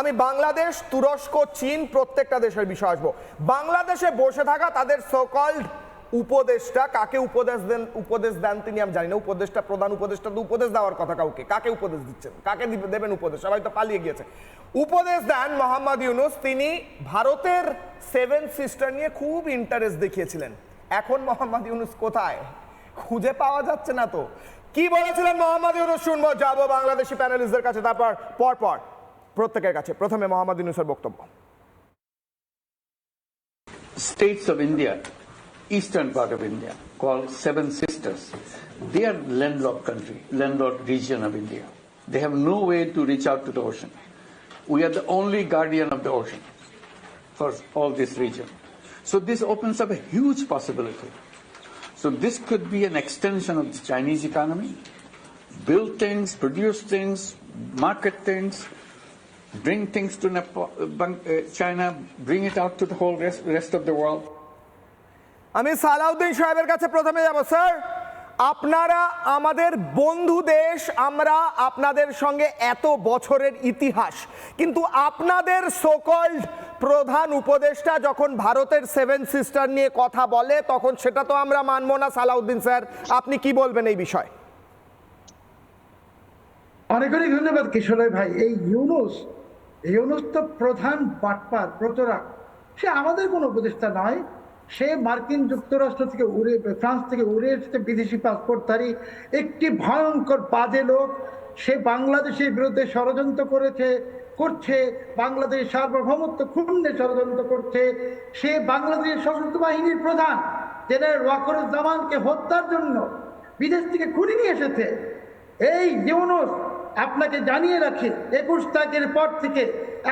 আমি বাংলাদেশ, তুরস্ক, চীন প্রত্যেকটা দেশের বিষয় আসব। বাংলাদেশে বসে থাকা তাদের সোকল্ড উপদেশটা কাকে উপদেশ দেন উপদেশ দেন তিনি আমি জানি না। উপদেশটা প্রধান উপদেশটা তো উপদেশ দেওয়ার কথা কাউকে। কাকে উপদেশ দিচ্ছেন? কাকে দেবেন উপদেশ? সবাই তো পালিয়ে গিয়েছে। উপদেশ দেন মোহাম্মদ ইউনুস। তিনি ভারতের সেভেন সিস্টার নিয়ে খুব ইন্টারেস্ট দেখিয়েছিলেন। এখন মোহাম্মদ ইউনুস কোথায়? খুঁজে পাওয়া যাচ্ছে না তো। কি বলেছিলেন মোহাম্মদ ইউনুস শুনব? যাব বাংলাদেশি প্যানেলিস্টদের কাছে। তারপর পর পর প্রত্যেকের কাছে প্রথমে মোহাম্মদ ইউনুসের বক্তব্য states of India, eastern part of India, called Seven Sisters. They are landlocked country, landlocked region of India. They have no way to reach out to the ocean. We are the only guardian of the ocean for all this region. So this opens up a huge possibility. So this could be an extension of the Chinese economy, build things, produce things, market things, bring things to Nepal, uh, uh, China, bring it out to the whole rest, rest of the world. আমি সালাউদ্দিন সাহেবের কাছে প্রথমে যাব sir. আপনারা আমাদের বন্ধু দেশ আমরা আপনাদের সঙ্গে এত বছরের ইতিহাস কিন্তু আপনাদের সোকল্ড প্রধান উপদেষ্টা যখন ভারতের সেভেন সিস্টার নিয়ে কথা বলে তখন সেটা তো আমরা মানবো না সালাউদ্দিন স্যার। আপনি কি বলবেন এই বিষয়ে? অনেক অনেক ধন্যবাদ কিশোরয় ভাই। এই ইউনুস ইউনুস তো প্রধান বাটপার প্রতরাক সে আমাদের কোনো উপদেষ্টা নয়। সে মার্কিন যুক্তরাষ্ট্র থেকে উড়ে, ফ্রান্স থেকে উড়ে এসেছে বিদেশি পাসপোর্টধারী একটি ভয়ঙ্কর বাজে লোক, সে বাংলাদেশের বিরুদ্ধে ষড়যন্ত্র করেছে, করছে। বাংলাদেশের সার্বভৌমত্ব ক্ষুণ্ণে ষড়যন্ত্র করছে। সে বাংলাদেশের সশস্ত্র বাহিনীর প্রধান, জেনারেল ওয়াকরুজ্জামানকে হত্যার জন্য বিদেশ থেকে খুঁড়ি নিয়ে এসেছে। এই ইউনুস আপনাকে জানিয়ে রাখি, একুশ তারিখের পর থেকে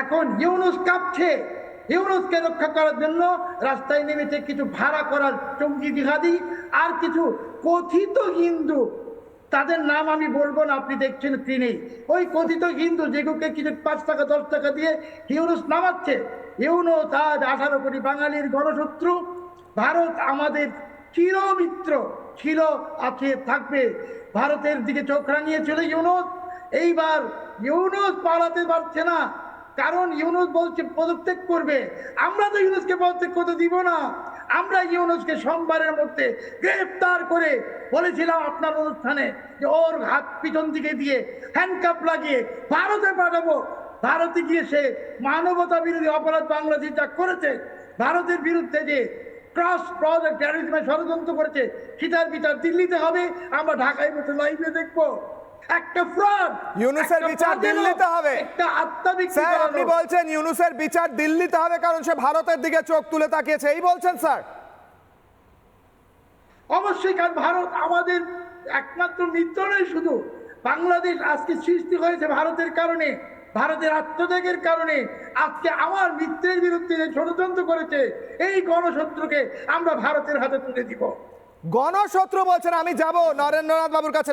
এখন ইউনুস কাঁপছে। ইউনুসকে রক্ষা করার জন্য রাস্তায় নেমেছে কিছু ভাড়া করার চঙ্গি জিহাদি আর কিছু কথিত হিন্দু। তাদের নাম আমি বলব না, আপনি দেখছেন তিনি ওই কথিত হিন্দু যেগুলোকে কিছু পাঁচ টাকা, দশ টাকা দিয়ে ইউনুস নামাচ্ছে। ইউনুস আজ আঠারো কোটি বাঙালির গণশত্রু। ভারত আমাদের চিরমিত্র ছিল আছে, থাকবে। ভারতের দিকে চোখ রাঙিয়েছিল ইউনুস। এইবার ইউনুস পালাতে পারছে না। কারণ ইউনুস বলছে, পদত্যাগ করবে। আমরা তো ইউনুসকে পদত্যাগ করতে দিব না। আমরা ইউনুসকে সোমবারের মধ্যে গ্রেফতার করে বলেছিলাম আপনার অনুষ্ঠানে যে ওর হাত পিছন দিকে দিয়ে হ্যান্ডকাপ লাগিয়ে ভারতে পাঠাবো। ভারতে গিয়ে সে মানবতা বিরোধী অপরাধ বাংলাদেশ যা করেছে, ভারতের বিরুদ্ধে যে ক্রস প্রজেক্ট ষড়যন্ত্র করেছে, সেটার বিচার দিল্লিতে হবে। আমরা ঢাকায় বসে লাইভে দেখব। একটা ফ্রড ইউনুসের বিচার দিল্লিতে হবে। স্যার আপনি বলছেন ইউনুসের বিচার দিল্লিতে হবে কারণ সে ভারতের দিকে চোখ তুলে তাকিয়েছে। এই বলছেন স্যার। অবশ্যই কারণ ভারত আমাদের একমাত্র মিত্র নয় শুধু। বাংলাদেশ আজকে সৃষ্টি হয়েছে ভারতের কারণে ভারতের আত্মত্যাগের কারণে। আজকে আমার মিত্রের বিরুদ্ধে যে ষড়যন্ত্র করেছে এই গণশত্রুকে আমরা ভারতের হাতে তুলে দিব। গণশত্রু বলছেন আমি যাব। নরেন্দ্রনাথ বাবুর কাছে